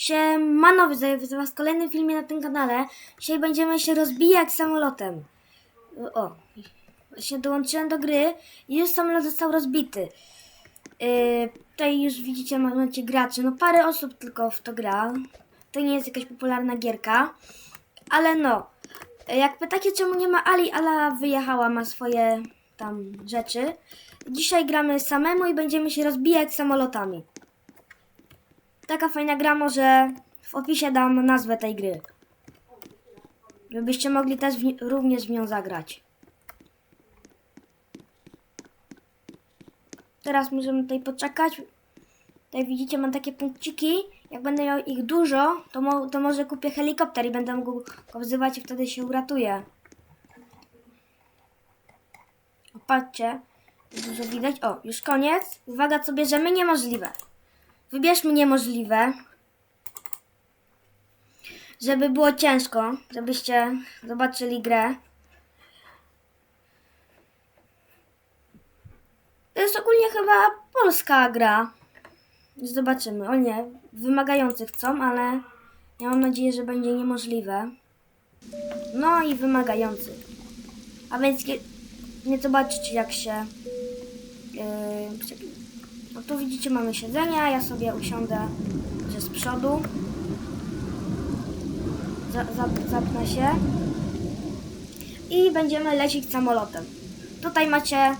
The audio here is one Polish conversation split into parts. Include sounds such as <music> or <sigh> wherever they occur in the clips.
Siemano, widzę was w kolejnym filmie na tym kanale. Dzisiaj będziemy się rozbijać samolotem. O, właśnie dołączyłem do gry i już samolot został rozbity. Yy, tutaj już widzicie, macie graczy. No parę osób tylko w to gra. To nie jest jakaś popularna gierka. Ale no, jak pytacie czemu nie ma Ali, Ala wyjechała, ma swoje tam rzeczy. Dzisiaj gramy samemu i będziemy się rozbijać samolotami. Taka fajna gra, może w opisie dam nazwę tej gry. Żebyście mogli też w, ni- również w nią zagrać. Teraz możemy tutaj poczekać. Tutaj widzicie, mam takie punkciki. Jak będę miał ich dużo, to, mo- to może kupię helikopter i będę mógł go wzywać i wtedy się uratuję. O, patrzcie. Dużo widać. O, już koniec. Uwaga, co bierzemy? Niemożliwe. Wybierzmy niemożliwe. Żeby było ciężko, żebyście zobaczyli grę. To jest ogólnie chyba polska gra. Zobaczymy. O nie, wymagający chcą, ale ja mam nadzieję, że będzie niemożliwe. No i wymagający. A więc nie, zobaczycie jak się... Yy, no tu widzicie mamy siedzenia, ja sobie usiądę z przodu. Za, za, zapnę się. I będziemy lecieć samolotem. Tutaj macie,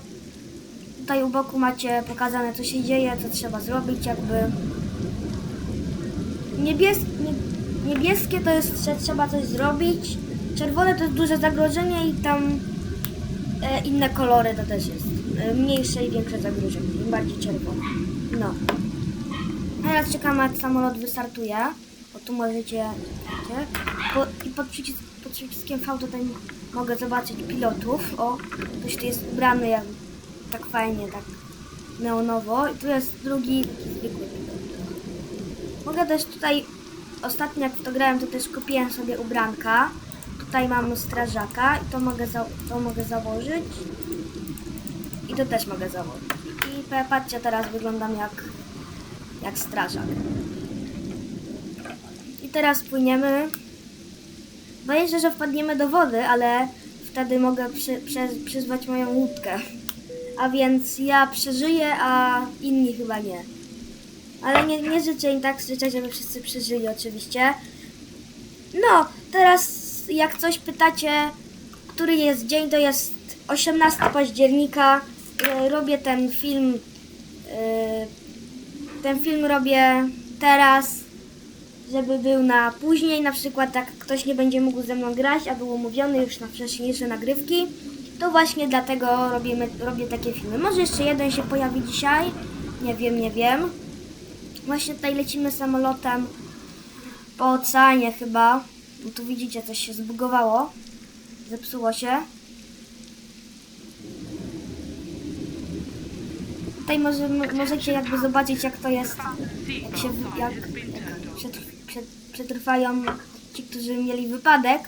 tutaj u boku macie pokazane co się dzieje, co trzeba zrobić jakby. Niebies, nie, niebieskie to jest, że trzeba coś zrobić. Czerwone to jest duże zagrożenie i tam e, inne kolory to też jest. Mniejsze i większe zagrożenie. Im bardziej czerwone. No. Teraz czekamy aż samolot wystartuje. Bo tu możecie. widzicie? Po, I pod, przycis pod przyciskiem V tutaj mogę zobaczyć pilotów. O, ktoś tu jest ubrany jak tak fajnie, tak neonowo. I tu jest drugi taki zwykły pilot. Mogę też tutaj, ostatnio jak to grałem, to też kupiłem sobie ubranka. Tutaj mamy strażaka i to mogę, za to mogę założyć. I to też mogę założyć. I pa- patrzcie, teraz wyglądam jak, jak strażak. I teraz płyniemy. Boję się, że wpadniemy do wody, ale wtedy mogę przy, prze, przyzwać moją łódkę. A więc ja przeżyję, a inni chyba nie. Ale nie, nie życzę im tak, życzę, żeby wszyscy przeżyli oczywiście. No, teraz jak coś pytacie, który jest dzień, to jest 18 października. Robię ten film. e, Ten film robię teraz, żeby był na później. Na przykład, jak ktoś nie będzie mógł ze mną grać, a był umówiony już na wcześniejsze nagrywki, to właśnie dlatego robimy, robię takie filmy. Może jeszcze jeden się pojawi dzisiaj. Nie wiem, nie wiem. Właśnie tutaj lecimy samolotem po oceanie chyba. No tu widzicie, coś się zbugowało. Zepsuło się. Tutaj może, możecie jakby zobaczyć jak to jest, jak się, jak, jak przetr, przet, przetrwają ci, którzy mieli wypadek.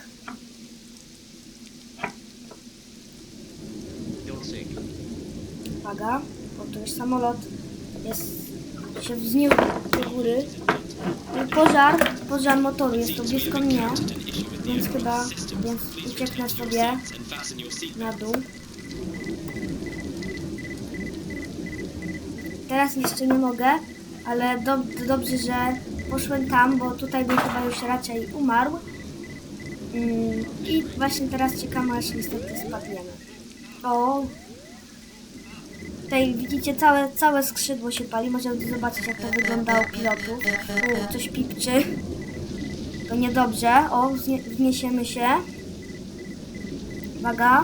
Uwaga, bo tu już samolot jest, się wzniósł do góry. I Pożar, pożar motoru, jest to blisko mnie, więc chyba, więc ucieknę sobie na dół. Teraz jeszcze nie mogę, ale do, dobrze, że poszłem tam, bo tutaj bym chyba już raczej umarł. Mm, I właśnie teraz czekamy, aż niestety spadniemy. O! Tutaj widzicie, całe, całe skrzydło się pali. Możemy zobaczyć, jak to wygląda u pilotów. U, coś pipczy. To niedobrze. O, wznie, wzniesiemy się. Uwaga.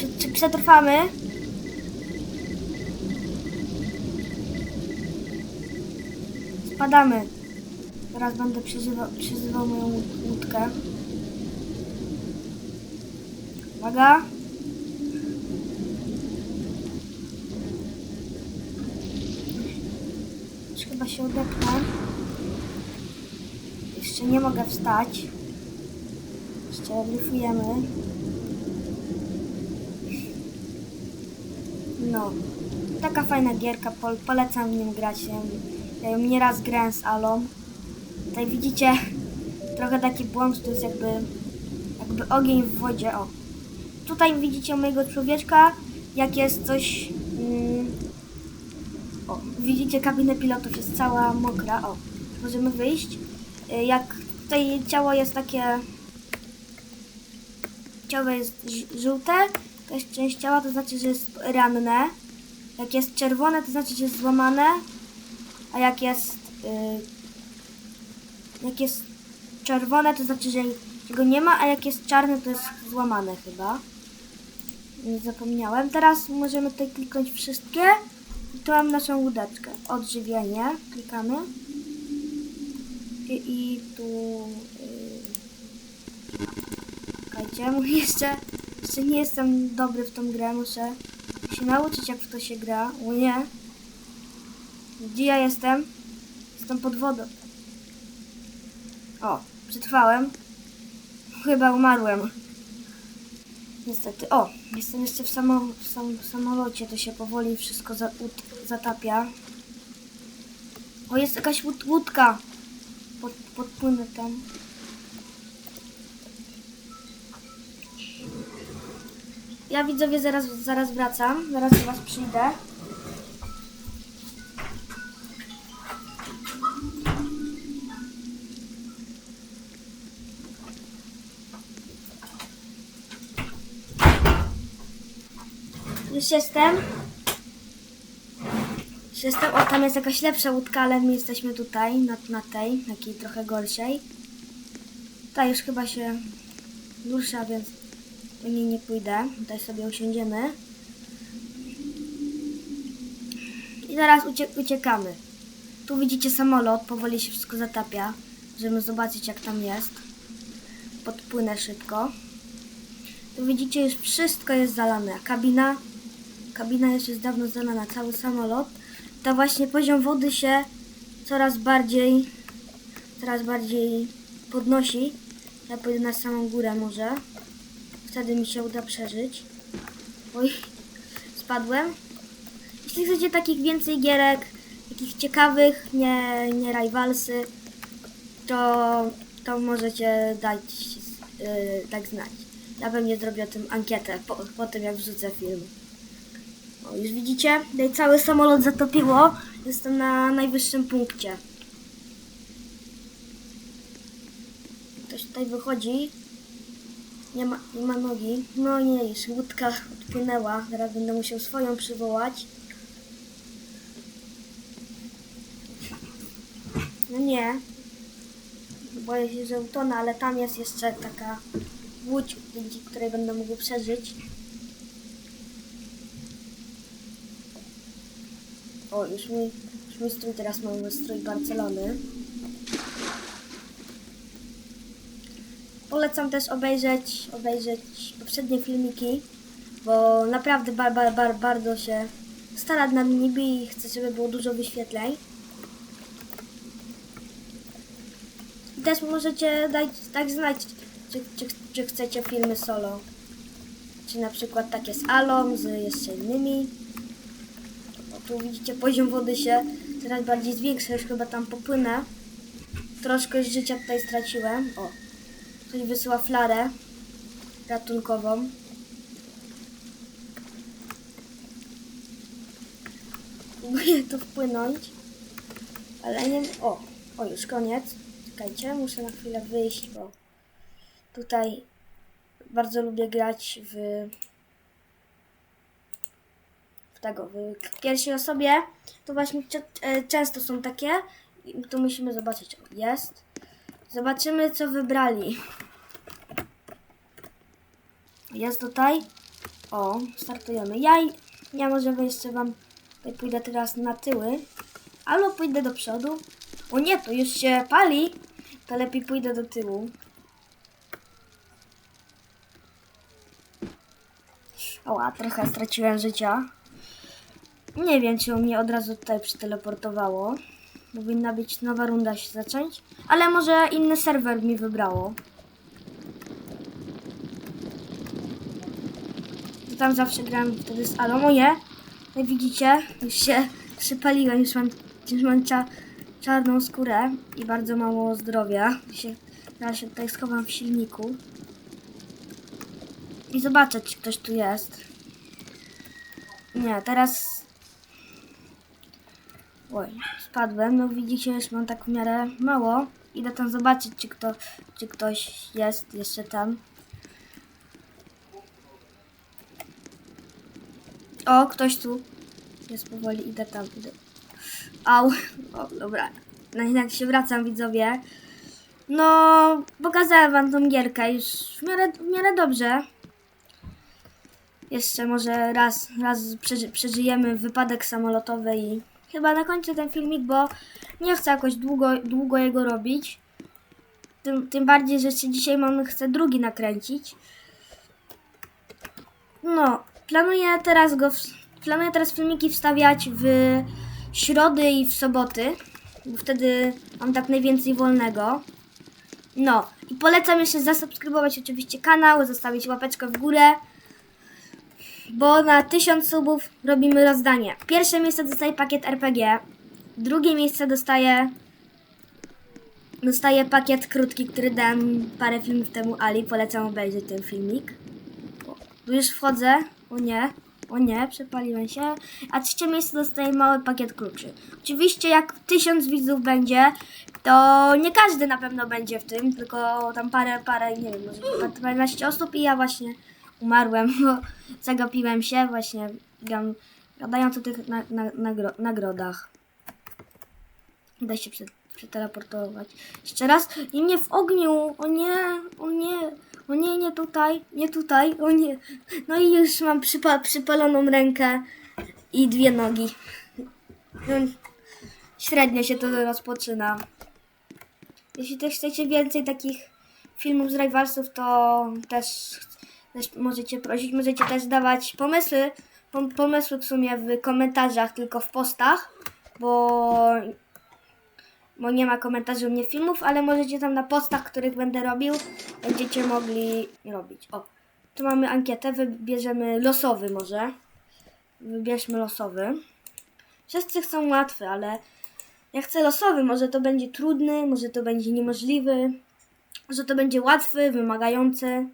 Czy, czy przetrwamy? Spadamy. Teraz będę przyzywał, przyzywał moją łód- łódkę. Uwaga. Już chyba się odepnę. Jeszcze nie mogę wstać. Jeszcze dryfujemy. No. Taka fajna gierka, pol, polecam w nią grać. Nieraz grałem z Alą. Tutaj widzicie trochę taki błąd, to jest jakby, jakby ogień w wodzie, o. Tutaj widzicie mojego człowieczka, jak jest coś... Mm, o, widzicie kabinę pilotów jest cała mokra, o. Możemy wyjść. Y, Jak tutaj ciało jest takie... Ciało jest żółte, to jest część ciała, to znaczy, że jest ranne. Jak jest czerwone, to znaczy, że jest złamane. A jak jest... y, jak jest czerwone, to znaczy, że go nie ma, a jak jest czarny, to jest złamane chyba. Nie zapomniałem. Teraz możemy tutaj kliknąć wszystkie. I tu mam naszą łódeczkę. Odżywienie. Klikamy. I, i tu... Yy... <laughs> Jeszcze, jeszcze nie jestem dobry w tą grę. Muszę się nauczyć, jak w to się gra. O nie. Gdzie ja jestem? Jestem pod wodą. O, przetrwałem. Chyba umarłem. Niestety. O, jestem jeszcze w, samo, w, sam, w samolocie, to się powoli wszystko za, ut, zatapia. O, jest jakaś łód, łódka. Pod, podpłynę tam. Ja widzowie zaraz, zaraz wracam. Zaraz do was przyjdę. Już jestem. Już jestem. O, tam jest jakaś lepsza łódka, ale my jesteśmy tutaj, na, na tej, takiej trochę gorszej. Ta już chyba się rusza, więc do niej nie pójdę. Tutaj sobie usiądziemy. I zaraz ucie uciekamy. Tu widzicie samolot, powoli się wszystko zatapia, żeby zobaczyć jak tam jest. Podpłynę szybko. Tu widzicie, już wszystko jest zalane. Kabina, kabina już jest dawno zalana, cały samolot. To właśnie poziom wody się coraz bardziej, coraz bardziej podnosi. Ja pójdę na samą górę może. Wtedy mi się uda przeżyć. Oj, spadłem. Jeśli chcecie takich więcej gierek, takich ciekawych, nie, nie rivalsy, to, to możecie dać, yy, tak znać. Ja pewnie zrobię o tym ankietę po, po tym, jak wrzucę film. Już widzicie? Tutaj cały samolot zatopiło. Jestem na najwyższym punkcie. Ktoś tutaj wychodzi. Nie ma, nie ma nogi. No nie, już łódka odpłynęła. Teraz będę musiał swoją przywołać. No nie. Boję się, że utonę, ale tam jest jeszcze taka łódź, dzięki której będę mógł przeżyć. O, już mój, już mój strój teraz mamy strój Barcelony. Polecam też obejrzeć, obejrzeć poprzednie filmiki, bo naprawdę bar, bar, bar, bardzo się stara nad nimi i chcę, żeby było dużo wyświetleń. I też możecie dać, tak znać, czy, czy, czy chcecie filmy solo. Czy na przykład takie z Alą, z jeszcze innymi. Tu widzicie, poziom wody się coraz bardziej zwiększa, już chyba tam popłynę. Troszkę już życia tutaj straciłem. O, ktoś wysyła flarę ratunkową. Próbuję tu wpłynąć, ale nie... O, o już koniec. Czekajcie, muszę na chwilę wyjść, bo tutaj bardzo lubię grać w tego, w pierwszej osobie. To właśnie e, często są takie. Tu musimy zobaczyć. Jest. Zobaczymy, co wybrali. Jest tutaj. O, startujemy. Ja, ja może jeszcze wam pójdę teraz na tyły. Albo pójdę do przodu. O nie, to już się pali. To lepiej pójdę do tyłu. Oła, trochę straciłem życia. Nie wiem, czy mnie od razu tutaj przyteleportowało. Powinna być nowa runda się zacząć. Ale może inny serwer mi wybrało. To tam zawsze gram wtedy z Alą. Nie! Jak widzicie, już się przypaliłem, już mam, już mam cza, czarną skórę i bardzo mało zdrowia. Się, ja się tutaj schowam w silniku. I zobaczę, czy ktoś tu jest. Nie, teraz... Oj, spadłem. No widzicie, już mam tak w miarę mało. Idę tam zobaczyć, czy, kto, czy ktoś jest jeszcze tam. O, ktoś tu. Jest powoli, idę tam, idę. Au, o, dobra. No jednak się wracam, widzowie. No, pokazałem wam tą gierkę już w miarę, w miarę dobrze. Jeszcze może raz, raz przeży, przeżyjemy wypadek samolotowy i chyba na końcu ten filmik, bo nie chcę jakoś długo, długo jego robić. Tym, tym bardziej, że jeszcze dzisiaj mam, chcę drugi nakręcić. No, planuję teraz go, planuję teraz filmiki wstawiać w środy i w soboty, bo wtedy mam tak najwięcej wolnego. No, i polecam jeszcze zasubskrybować oczywiście kanał, zostawić łapeczkę w górę, bo na 1000 subów robimy rozdanie. Pierwsze miejsce dostaje pakiet RPG, drugie miejsce dostaje dostaje pakiet krótki, który dałem parę filmów temu Ali, polecam obejrzeć ten filmik. Tu już wchodzę. O nie. O nie, przepaliłem się. A trzecie miejsce dostaje mały pakiet kluczy. Oczywiście jak tysiąc widzów będzie, to nie każdy na pewno będzie w tym, tylko tam parę, parę, nie wiem, może chyba 12 osób i ja właśnie umarłem, bo <laughs> zagapiłem się właśnie gam, gadając o tych na, na, nagro, nagrodach. Da się prze, przeteleportować. Jeszcze raz. I mnie w ogniu. O nie, o nie. O nie, nie tutaj, nie tutaj, o nie. No i już mam przypa- przypaloną rękę i dwie nogi. No, średnio się to rozpoczyna. Jeśli też chcecie więcej takich filmów z Rivalsów, to też możecie prosić, możecie też dawać pomysły, pom- pomysły w sumie w komentarzach, tylko w postach, bo bo nie ma komentarzy u mnie filmów, ale możecie tam na postach, których będę robił, będziecie mogli robić. O, tu mamy ankietę, wybierzemy losowy może. Wybierzmy losowy. Wszyscy chcą łatwy, ale ja chcę losowy, może to będzie trudny, może to będzie niemożliwy, może to będzie łatwy, wymagający.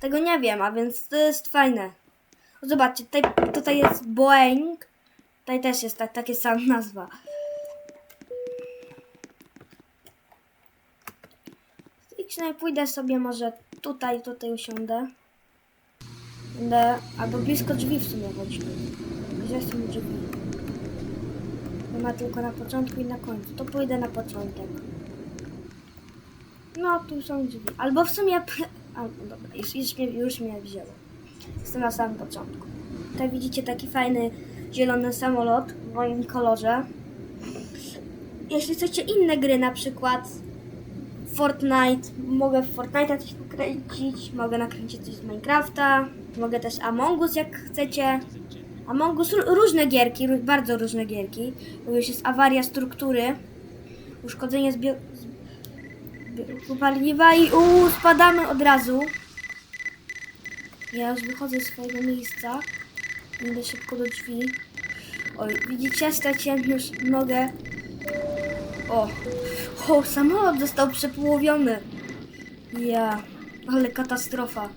Tego nie wiem, a więc to jest fajne. Zobaczcie, tutaj, tutaj jest Boeing, tutaj też jest tak, takie sama nazwa. Idź, pójdę sobie może tutaj, tutaj usiądę. Będę, albo blisko drzwi w sumie chodźmy. Gdzie są drzwi? Nie ma tylko na początku i na końcu. To pójdę na początek. No, tu są drzwi. Albo w sumie... Albo, dobra, już, już, mnie, już mnie wzięło. Jestem na samym początku. Tutaj widzicie taki fajny zielony samolot w moim kolorze. Jeśli chcecie inne gry, na przykład Fortnite, mogę w Fortnite'a coś nakręcić, mogę nakręcić coś z Minecrafta, mogę też Among Us jak chcecie. Among Us, ró- różne gierki, bardzo różne gierki. Już jest awaria struktury, uszkodzenie zbio- zbioru paliwa i uuu, spadamy od razu. Ja już wychodzę z swojego miejsca, idę szybko do drzwi. Oj, widzicie, straciłem już nogę. O, o, samolot został przepołowiony. Ja, ale katastrofa.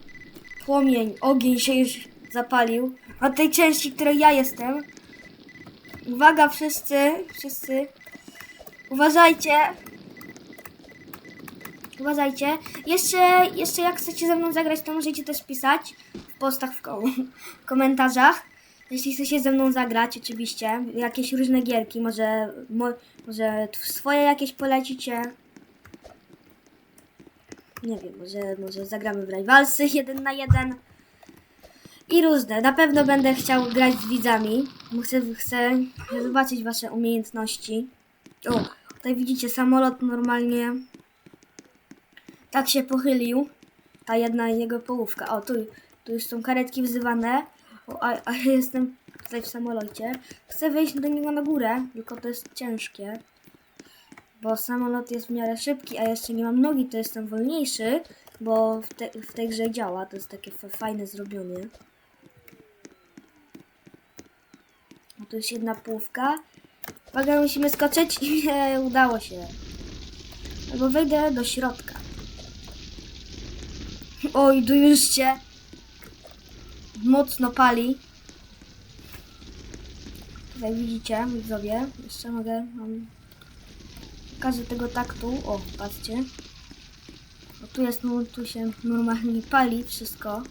Płomień, ogień się już zapalił. A tej części, której ja jestem. Uwaga wszyscy, wszyscy. Uważajcie. Uważajcie. Jeszcze, jeszcze jak chcecie ze mną zagrać, to możecie też pisać w postach, w, ko- w komentarzach. Jeśli chcecie ze mną zagrać, oczywiście, jakieś różne gierki, może, mo, może swoje jakieś polecicie. Nie wiem, może, może zagramy w Rivalsy <laughs> jeden na jeden. I różne. Na pewno będę chciał grać z widzami. Chcę, chcę zobaczyć wasze umiejętności. O, tutaj widzicie samolot normalnie tak się pochylił. Ta jedna jego połówka. O, tu, tu już są karetki wzywane. O, a, a ja jestem tutaj w samolocie. Chcę wejść do niego na górę, tylko to jest ciężkie. Bo samolot jest w miarę szybki, a jeszcze nie mam nogi, to jestem wolniejszy, bo w, te, w tej grze działa. To jest takie fa- fajne zrobione. O, tu jest jedna połówka. Uwaga, musimy skoczyć i <laughs> udało się. Albo wejdę do środka. Oj, tu już się mocno pali. Jak widzicie, widzowie, jeszcze mogę wam pokażę tego taktu. O, patrzcie. O, tu jest, no, tu się normalnie pali wszystko.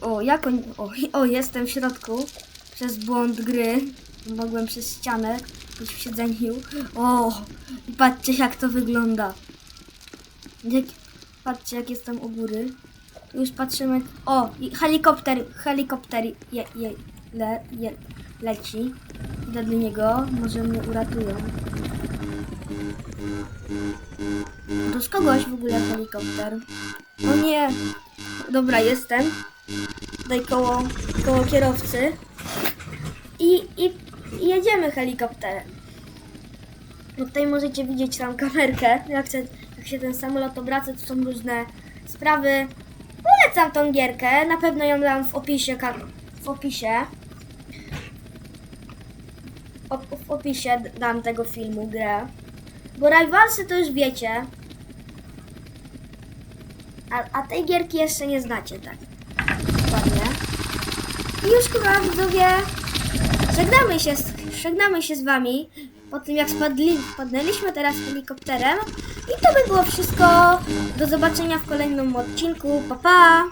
O, jak on... O, o, jestem w środku. Przez błąd gry. Mogłem przez ścianę być w siedzeniu. O, i patrzcie jak to wygląda. Jak, patrzcie jak jestem u góry. Już patrzymy. O, helikopter, helikopter je, je, le, je, leci. Idę do niego, może mnie uratują. To z kogoś w ogóle helikopter. O nie! Dobra, jestem. Tutaj koło, koło kierowcy. I, i, i jedziemy helikopterem. No tutaj możecie widzieć tam kamerkę, jak się, jak się ten samolot obraca, to są różne sprawy. Polecam tą gierkę, na pewno ją dam w opisie, w opisie. O, w opisie dam tego filmu, grę. Bo Rivalsy to już wiecie. A, a tej gierki jeszcze nie znacie, tak? Dokładnie. I już chyba widzowie żegnamy się, żegnamy się z wami po tym jak spadli, spadnęliśmy teraz helikopterem. I to by było wszystko. Do zobaczenia w kolejnym odcinku. Pa pa!